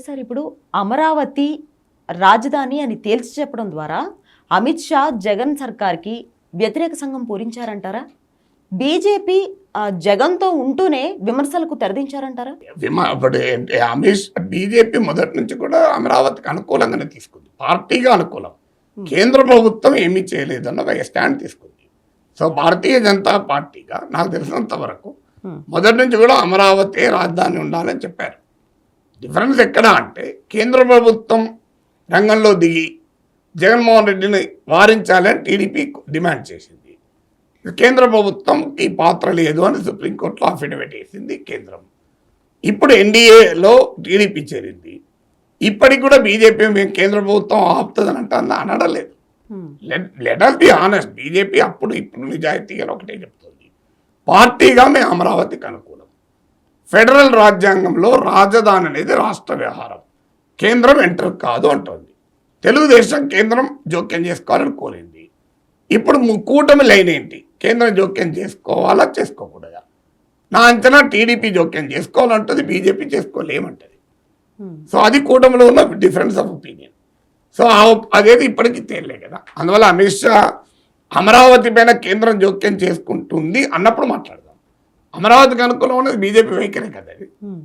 Sir ఇప్పుడు అమరావతి రాజధాని అని తేల్చి చెప్పడం ద్వారా అమిత్ షా జగన్ సర్కార్కి వ్యతిరేక సంఘం పూరించారంటారా? బీజేపీ జగన్తో ఉంటూనే విమర్శలకు తెరదించారంటారా? ఏంటి అమిత్ బీజేపీ మొదటి నుంచి కూడా అమరావతికి అనుకూలంగానే తీసుకుంది. పార్టీగా అనుకూలం. కేంద్ర ప్రభుత్వం ఏమీ చేయలేదన్న ఒక స్టాండ్ తీసుకుంది. సో భారతీయ జనతా పార్టీగా నాకు తెలిసినంత వరకు. మొదటి నుంచి కూడా అమరావతి రాజధాని ఉండాలని చెప్పారు. డిఫరెన్స్ ఎక్కడ అంటే కేంద్ర ప్రభుత్వం రంగంలో దిగి జగన్మోహన్ రెడ్డిని వారించాలని టీడీపీ డిమాండ్ చేసింది. కేంద్ర ప్రభుత్వం ఈ పాత్ర లేదు అని సుప్రీంకోర్టులో అఫిడవిట్ వేసింది కేంద్రం. ఇప్పుడు ఎన్డీఏలో టీడీపీ చేరింది. ఇప్పటికి కూడా బీజేపీ మేము కేంద్ర ప్రభుత్వం ఆపుతుందని అంటే అనడలేదు. హ్మ్. Let us be honest BJP అప్పుడు ఇప్పుడు నిజాయితీగా ఒకటే చెప్తుంది. పార్టీగా మేము అమరావతికి అనుకూలం. ఫెడరల్ రాజ్యాంగంలో రాజధాని అనేది రాష్ట్ర వ్యవహారం. కేంద్రం ఎంటర్ కాదు అంటోంది. తెలుగుదేశం కేంద్రం జోక్యం చేసుకోవాలని కోరింది. ఇప్పుడు కూటమి లైన్ ఏంటి? కేంద్రం జోక్యం చేసుకోవాలా చేసుకోకూడదా? నా అంచనా టీడీపీ జోక్యం చేసుకోవాలంటుంది బీజేపీ చేసుకోలేమంటది. సో అది కూటమిలో ఉన్న డిఫరెన్స్ ఆఫ్ ఒపీనియన్. సో అదేది ఇప్పటికీ తేలే కదా. అందువల్ల అమిత్ షా అమరావతి పైన కేంద్రం జోక్యం చేసుకుంటుంది అన్నప్పుడు మాట్లాడదాం అమరావతికి అనుకూలం ఉన్నది బీజేపీ వైఖరి కదా అది hmm.